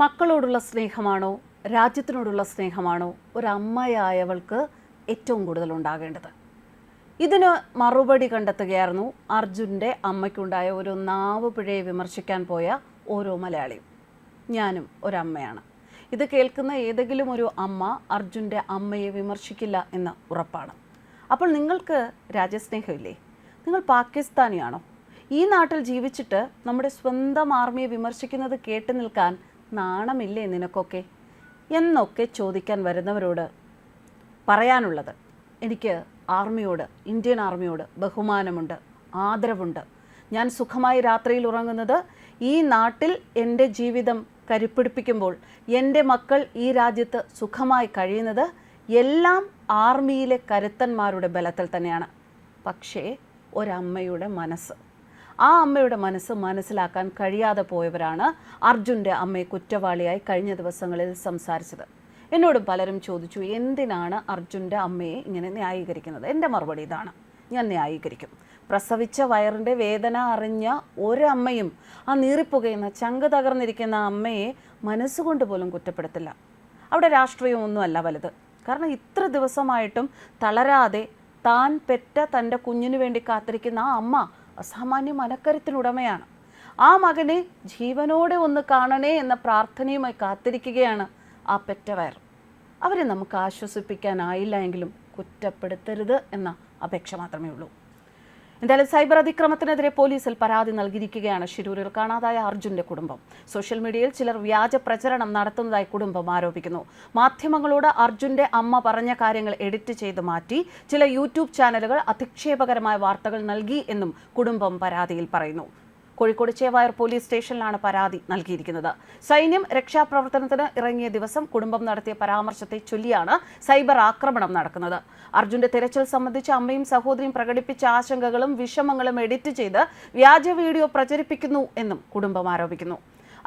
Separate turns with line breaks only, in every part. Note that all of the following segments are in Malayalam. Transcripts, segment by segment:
മക്കളോടുള്ള സ്നേഹമാണോ? രാജ്യത്തിനോടുള്ള സ്നേഹമാണോ? ഒരമ്മയായവൾക്ക് ഏറ്റവും കൂടുതൽ ഉണ്ടാകേണ്ടത്. ഇതിന് മറുപടി കണ്ടെത്തുകയായിരുന്നു അർജുന്റെ അമ്മയ്ക്കുണ്ടായ ഒരു നാവ് പിഴയെ വിമർശിക്കാൻ പോയ ഓരോ മലയാളിയും. ഞാനും ഒരമ്മയാണ്. ഇത് കേൾക്കുന്ന ഏതെങ്കിലും ഒരു അമ്മ അർജുന്റെ അമ്മയെ വിമർശിക്കില്ല എന്ന് ഉറപ്പാണ്. അപ്പോൾ നിങ്ങൾക്ക് രാജ്യസ്നേഹമില്ലേ? നിങ്ങൾ പാകിസ്ഥാനിയാണോ? ഈ നാട്ടിൽ ജീവിച്ചിട്ട് നമ്മുടെ സ്വന്തം ആർമിയെ വിമർശിക്കുന്നത് കേട്ടു നിൽക്കാൻ നാണമില്ലേ നിനക്കൊക്കെ? എന്നൊക്കെ ചോദിക്കാൻ വരുന്നവരോട് പറയാനുള്ളത്. എനിക്ക് ആർമിയോട് ഇന്ത്യൻ ആർമിയോട് ബഹുമാനമുണ്ട് ആദരവുണ്ട്. ഞാൻ സുഖമായി രാത്രിയിൽ ഉറങ്ങുന്നത് ഈ നാട്ടിൽ എന്റെ ജീവിതം കരുപ്പിടിപ്പിക്കുമ്പോൾ എന്റെ മക്കൾ ഈ രാജ്യത്ത് സുഖമായി കഴിയുന്നത് എല്ലാം ആർമിയിലെ കരുത്തന്മാരുടെ ബലത്തിൽ തന്നെയാണ്. പക്ഷേ ഒരമ്മയുടെ മനസ്സ് ആ അമ്മയുടെ മനസ്സ് മനസ്സിലാക്കാൻ കഴിയാതെ പോയവരാണ് അർജുന്റെ അമ്മയെ കുറ്റവാളിയായി കഴിഞ്ഞ ദിവസങ്ങളിൽ സംസാരിച്ചത്. എന്നോട് പലരും ചോദിച്ചു എന്തിനാണ് അർജുന്റെ അമ്മയെ ഇങ്ങനെ ന്യായീകരിക്കുന്നത്? എന്റെ മറുപടി ഇതാണ്. ഞാൻ ന്യായീകരിക്കും. പ്രസവിച്ച വയറിന്റെ വേദന അറിഞ്ഞ ഒരമ്മയും ആ നീറിപ്പുകയുന്ന ചങ്ക് തകർന്നിരിക്കുന്ന അമ്മയെ മനസ്സുകൊണ്ട് പോലും കുറ്റപ്പെടുത്തില്ല. അവിടെ രാഷ്ട്രീയമൊന്നുമല്ല വലുത്. കാരണം ഇത്ര ദിവസമായിട്ടും തളരാതെ താൻ പെറ്റ തന്റെ കുഞ്ഞിനു വേണ്ടി കാത്തിരിക്കുന്ന ആ അമ്മ അസാമാന്യ മനക്കരുത്തിനുടമയാണ് ആ മകനെ ജീവനോടെ ഒന്ന് കാണണേ എന്ന പ്രാർത്ഥനയുമായി കാത്തിരിക്കുകയാണ് ആ പെറ്റവയർ. അവരെ നമുക്ക് ആശ്വസിപ്പിക്കാനായില്ല എങ്കിലും കുറ്റപ്പെടുത്തരുത് എന്ന അപേക്ഷ മാത്രമേ ഉള്ളൂ. എന്തായാലും സൈബർ അതിക്രമത്തിനെതിരെ പോലീസിൽ പരാതി നൽകിയിരിക്കുകയാണ് ശിരൂരിൽ കാണാതായ അർജുന്റെ കുടുംബം. സോഷ്യൽ മീഡിയയിൽ ചിലർ വ്യാജ പ്രചരണം നടത്തുന്നതായി കുടുംബം ആരോപിക്കുന്നു. മാധ്യമങ്ങളോട് അർജുന്റെ അമ്മ പറഞ്ഞ കാര്യങ്ങൾ എഡിറ്റ് ചെയ്ത് മാറ്റി ചില യൂട്യൂബ് ചാനലുകൾ അധിക്ഷേപകരമായ വാർത്തകൾ നൽകി എന്നും കുടുംബം പരാതിയിൽ പറയുന്നു. കോഴിക്കോട് ചേവായർ പോലീസ് സ്റ്റേഷനിലാണ് പരാതി നൽകിയിരിക്കുന്നത്. സൈന്യം രക്ഷാപ്രവർത്തനത്തിന് ഇറങ്ങിയ ദിവസം കുടുംബം നടത്തിയ പരാമർശത്തെ ചൊല്ലിയാണ് സൈബർ ആക്രമണം നടക്കുന്നത്. അർജുന്റെ തിരച്ചിൽ സംബന്ധിച്ച് അമ്മയും സഹോദരിയും പ്രകടിപ്പിച്ച ആശങ്കകളും വിഷമങ്ങളും എഡിറ്റ് ചെയ്ത് വ്യാജ വീഡിയോ പ്രചരിപ്പിക്കുന്നു എന്നും കുടുംബം ആരോപിക്കുന്നു.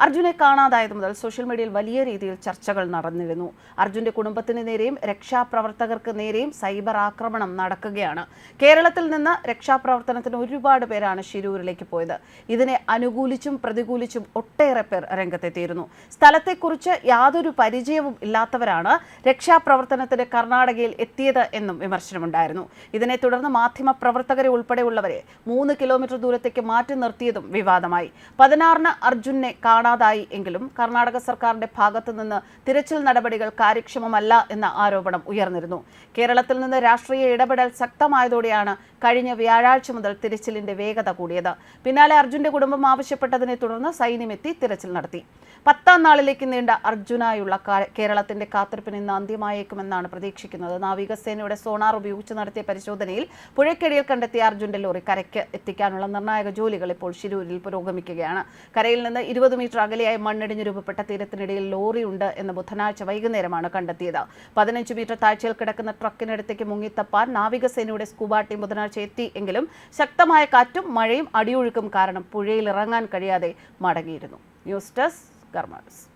അർജുനെ കാണാതായത് മുതൽ സോഷ്യൽ മീഡിയയിൽ വലിയ രീതിയിൽ ചർച്ചകൾ നടന്നിരുന്നു. അർജുന്റെ കുടുംബത്തിന് നേരെയും രക്ഷാപ്രവർത്തകർക്ക് നേരെയും സൈബർ ആക്രമണം നടക്കുകയാണ്. കേരളത്തിൽ നിന്ന് രക്ഷാപ്രവർത്തനത്തിന് ഒരുപാട് പേരാണ് ശിരൂരിലേക്ക് പോയത്. ഇതിനെ അനുകൂലിച്ചും പ്രതികൂലിച്ചും ഒട്ടേറെ പേർ രംഗത്തെത്തിയിരുന്നു. സ്ഥലത്തെക്കുറിച്ച് യാതൊരു പരിചയവും ഇല്ലാത്തവരാണ് രക്ഷാപ്രവർത്തനത്തിന് കർണാടകയിൽ എത്തിയത് എന്നും വിമർശനമുണ്ടായിരുന്നു. ഇതിനെ തുടർന്ന് മാധ്യമ പ്രവർത്തകരെ ഉൾപ്പെടെയുള്ളവരെ മൂന്ന് കിലോമീറ്റർ ദൂരത്തേക്ക് മാറ്റി നിർത്തിയതും വിവാദമായി. പതിനാറിന് അർജുനെ കാണാതായി എങ്കിലും കർണാടക സർക്കാരിന്റെ ഭാഗത്തു നിന്ന് തിരച്ചിൽ നടപടികൾ കാര്യക്ഷമമല്ല എന്ന ആരോപണം ഉയർന്നിരുന്നു. കേരളത്തിൽ നിന്ന് രാഷ്ട്രീയ ഇടപെടൽ ശക്തമായതോടെയാണ് കഴിഞ്ഞ വ്യാഴാഴ്ച മുതൽ തിരച്ചിലിന്റെ വേഗത കൂടിയത്. പിന്നാലെ അർജുന്റെ കുടുംബം ആവശ്യപ്പെട്ടതിനെ തുടർന്ന് സൈന്യമെത്തി തിരച്ചിൽ നടത്തി. പത്താം നാളിലേക്ക് നീണ്ട അർജുനായുള്ള കേരളത്തിന്റെ കാത്തിരിപ്പിന് ഇന്ന് അന്ത്യമായേക്കുമെന്നാണ് പ്രതീക്ഷിക്കുന്നത്. നാവികസേനയുടെ സോണാർ ഉപയോഗിച്ച് നടത്തിയ പരിശോധനയിൽ പുഴയ്ക്കടിയിൽ കണ്ടെത്തിയ അർജുന്റെ ലോറി കരയ്ക്ക് എത്തിക്കാനുള്ള നിർണായക ജോലികൾ ഇപ്പോൾ ശിരൂരിൽ പുരോഗമിക്കുകയാണ്. കരയിൽ നിന്ന് ഇരുപത് മീറ്റർ അകലെയായി മണ്ണിടിഞ്ഞ് രൂപപ്പെട്ട തീരത്തിനിടയിൽ ലോറിയുണ്ട് എന്ന് ബുധനാഴ്ച വൈകുന്നേരമാണ് കണ്ടെത്തിയത്. പതിനഞ്ച് മീറ്റർ താഴ്ചയിൽ കിടക്കുന്ന ട്രക്കിനടുത്തേക്ക് മുങ്ങിത്തപ്പാൻ നാവികസേനയുടെ സ്കൂബ ടീം ബുധനാഴ്ച എത്തി എങ്കിലും ശക്തമായ കാറ്റും മഴയും അടിയൊഴുക്കും കാരണം പുഴയിൽ ഇറങ്ങാൻ കഴിയാതെ മടങ്ങിയിരുന്നു. News desk ഗർമാസ്